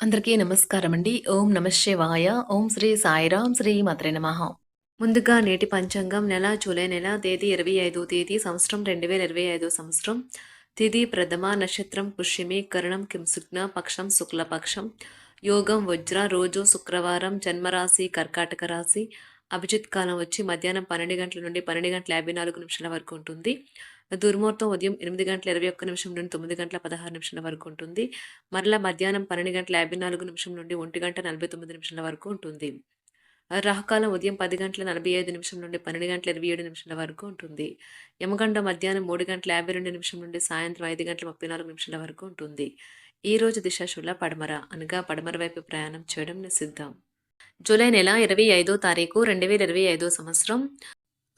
అందరికీ నమస్కారం అండి ఓం నమశివాయ ఓం శ్రీ సాయిరాం శ్రీ మాత్రే నమ. ముందుగా నేటి పంచాంగం నెల జూలై నెల తేదీ ఇరవై ఐదో తేదీ సంవత్సరం రెండు వేల ఇరవై ఐదో సంవత్సరం. తిథి ప్రథమ నక్షత్రం పుష్యమి కరణం కింసుగ్న పక్షం శుక్లపక్షం. యోగం వజ్ర రోజు శుక్రవారం జన్మరాశి కర్కాటక రాశి. అభిజిత్ కాలం వచ్చి మధ్యాహ్నం పన్నెండు గంటల నుండి పన్నెండు గంటల యాభై నాలుగు నిమిషాల వరకు ఉంటుంది. దుర్ముహూర్తం ఉదయం ఎనిమిది గంటల ఇరవై ఒక్క నిమిషం నుండి తొమ్మిది గంటల పదహారు నిమిషాల వరకు ఉంటుంది. మరలా మధ్యాహ్నం పన్నెండు గంటల యాభై నాలుగు నిమిషం నుండి ఒంటి గంట నలభై తొమ్మిది నిమిషాల వరకు ఉంటుంది. రాహుకాలం ఉదయం పది గంటల నలభై ఐదు నిమిషం నుండి పన్నెండు గంటల ఇరవై ఏడు నిమిషాల వరకు ఉంటుంది. యమగండ మధ్యాహ్నం మూడు గంటల యాభై రెండు నిమిషం నుండి సాయంత్రం ఐదు గంటల ముప్పై నాలుగు నిమిషాల వరకు ఉంటుంది. ఈ రోజు దిశాశుల పడమర అనగా పడమర వైపు ప్రయాణం చేయడం నిషిద్ధం. జూలై నెల ఇరవై ఐదో తారీఖు రెండు వేల ఇరవై ఐదో సంవత్సరం.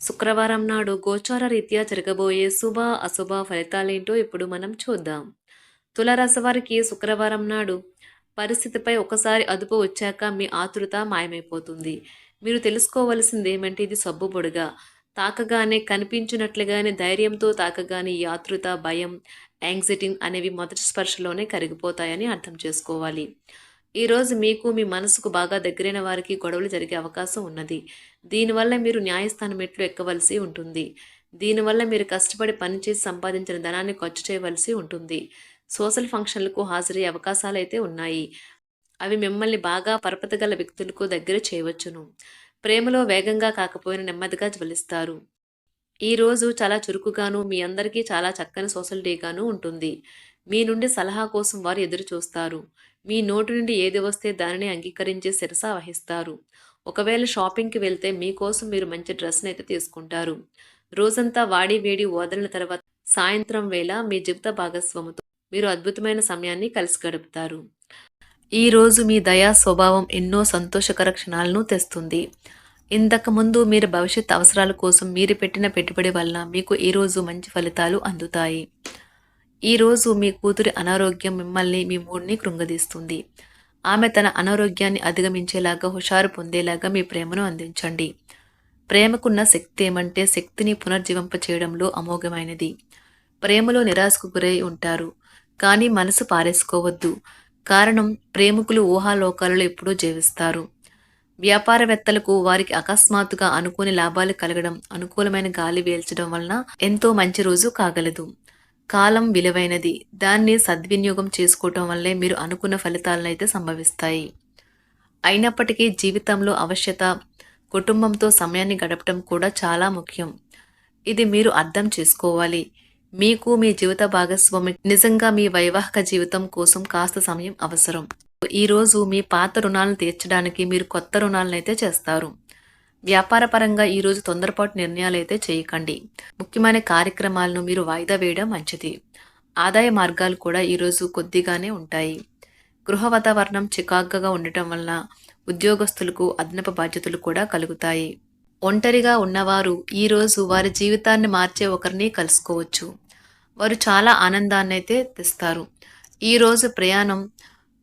శుక్రవారం నాడు గోచార రీత్యా జరగబోయే శుభ అశుభ ఫలితాలేంటో ఇప్పుడు మనం చూద్దాం. తులారాశి వారికి శుక్రవారం నాడు పరిస్థితిపై ఒకసారి అదుపు వచ్చాక మీ ఆతృత మాయమైపోతుంది. మీరు తెలుసుకోవలసింది ఏమంటే ఇది సబ్బు పొడిగా. తాకగానే కనిపించినట్లుగానే ధైర్యంతో తాకగానే ఈ ఆతృత భయం యాంగ్జైటీ అనేవి మొదటి స్పర్శలోనే కరిగిపోతాయని అర్థం చేసుకోవాలి. ఈరోజు మీకు మీ మనసుకు బాగా దగ్గరైన వారికి గొడవలు జరిగే అవకాశం ఉన్నది. దీనివల్ల మీరు న్యాయస్థానం మెట్లు ఎక్కవలసి ఉంటుంది. దీనివల్ల మీరు కష్టపడి పనిచేసి సంపాదించిన ధనాన్ని ఖర్చు చేయవలసి ఉంటుంది. సోషల్ ఫంక్షన్లకు హాజరయ్యే అవకాశాలు అయితే ఉన్నాయి. అవి మిమ్మల్ని బాగా పరపతగల వ్యక్తులకు దగ్గర చేయవచ్చును. ప్రేమలో వేగంగా కాకపోయినా నెమ్మదిగా జ్వలిస్తారు. ఈ రోజు చాలా చురుకుగాను మీ అందరికీ చాలా చక్కని సోషల్ డేగాను ఉంటుంది. మీ నుండి సలహా కోసం వారు ఎదురు చూస్తారు. మీ నోటి నుండి ఏది వస్తే దానిని అంగీకరించే శిరస వహిస్తారు. ఒకవేళ షాపింగ్కి వెళ్తే మీకోసం మీరు మంచి డ్రెస్ని అయితే తీసుకుంటారు. రోజంతా వాడి వేడి ఓదలిన తర్వాత సాయంత్రం వేళ మీ జీవిత భాగస్వామితో మీరు అద్భుతమైన సమయాన్ని కలిసి గడుపుతారు. ఈ రోజు మీ దయా స్వభావం ఎన్నో సంతోషకర క్షణాలను తెస్తుంది. ఇంతకుముందు మీరు భవిష్యత్ అవసరాల కోసం మీరు పెట్టిన పెట్టుబడి వలన మీకు ఈరోజు మంచి ఫలితాలు అందుతాయి. ఈరోజు మీ కూతురి అనారోగ్యం మిమ్మల్ని మీ మూడ్ని కృంగదీస్తుంది. ఆమె తన అనారోగ్యాన్ని అధిగమించేలాగా హుషారు పొందేలాగా మీ ప్రేమను అందించండి. ప్రేమకున్న శక్తి ఏమంటే శక్తిని పునర్జీవింప చేయడంలో అమోఘమైనది. ప్రేమలో నిరాశకు గురై ఉంటారు. కానీ మనసు పారేసుకోవద్దు. కారణం ప్రేమికులు ఊహాలోకాలలో ఎప్పుడూ జీవిస్తారు. వ్యాపారవేత్తలకు వారికి అకస్మాత్తుగా అనుకోని లాభాలు కలగడం అనుకూలమైన గాలి వేల్చడం వలన ఎంతో మంచి రోజు కాగలదు. కాలం విలువైనది. దాన్ని సద్వినియోగం చేసుకోవటం వల్లే మీరు అనుకున్న ఫలితాలనైతే సంభవిస్తాయి. అయినప్పటికీ జీవితంలో అవశ్యత కుటుంబంతో సమయాన్ని గడపటం కూడా చాలా ముఖ్యం. ఇది మీరు అర్థం చేసుకోవాలి. మీకు మీ జీవిత భాగస్వామి నిజంగా మీ వైవాహిక జీవితం కోసం కాస్త సమయం అవసరం. ఈ రోజు మీ పాత రుణాలను తీర్చడానికి మీరు కొత్త రుణాలనైతే అయితే చేస్తారు. వ్యాపారపరంగా ఈరోజు తొందరపాటు నిర్ణయాలు అయితే చేయకండి. ముఖ్యమైన కార్యక్రమాలను మీరు వాయిదా వేయడం మంచిది. ఆదాయ మార్గాలు కూడా ఈరోజు కొద్దిగానే ఉంటాయి. గృహ వాతావరణం చికాగ్గా ఉండటం వల్ల ఉద్యోగస్తులకు అదనపు బాధ్యతలు కూడా కలుగుతాయి. ఒంటరిగా ఉన్నవారు ఈరోజు వారి జీవితాన్ని మార్చే ఒకరిని కలుసుకోవచ్చు. వారు చాలా ఆనందాన్ని అయితే తెస్తారు ఈరోజు ప్రయాణం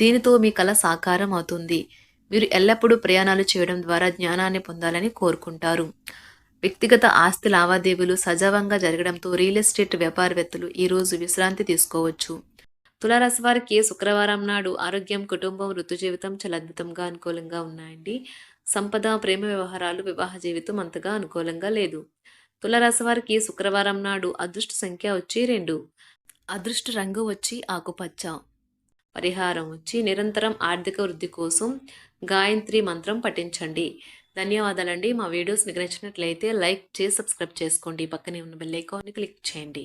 దీనితో మీ కళ సాకారం అవుతుంది. మీరు ఎల్లప్పుడూ ప్రయాణాలు చేయడం ద్వారా జ్ఞానాన్ని పొందాలని కోరుకుంటారు. వ్యక్తిగత ఆస్తి లావాదేవీలు సజావంగా జరగడంతో రియల్ ఎస్టేట్ వ్యాపారవేత్తలు ఈరోజు విశ్రాంతి తీసుకోవచ్చు. తులారాశి వారికి శుక్రవారం నాడు ఆరోగ్యం కుటుంబం ఋతు జీవితం చాలా అద్భుతంగా అనుకూలంగా ఉన్నాయండి. సంపద ప్రేమ వ్యవహారాలు వివాహ జీవితం అంతగా అనుకూలంగా లేదు. తులారాశి వారికి శుక్రవారం నాడు అదృష్ట సంఖ్య వచ్చి రెండు. అదృష్ట రంగు వచ్చి ఆకుపచ్చ. పరిహారం వచ్చి నిరంతరం ఆర్థిక వృద్ధి కోసం గాయత్రి మంత్రం పఠించండి. ధన్యవాదాలండి. మా వీడియోస్ మీకు నచ్చినట్లయితే లైక్ చేసి సబ్స్క్రైబ్ చేసుకోండి. పక్కనే ఉన్న బెల్ ఐకాన్ని క్లిక్ చేయండి.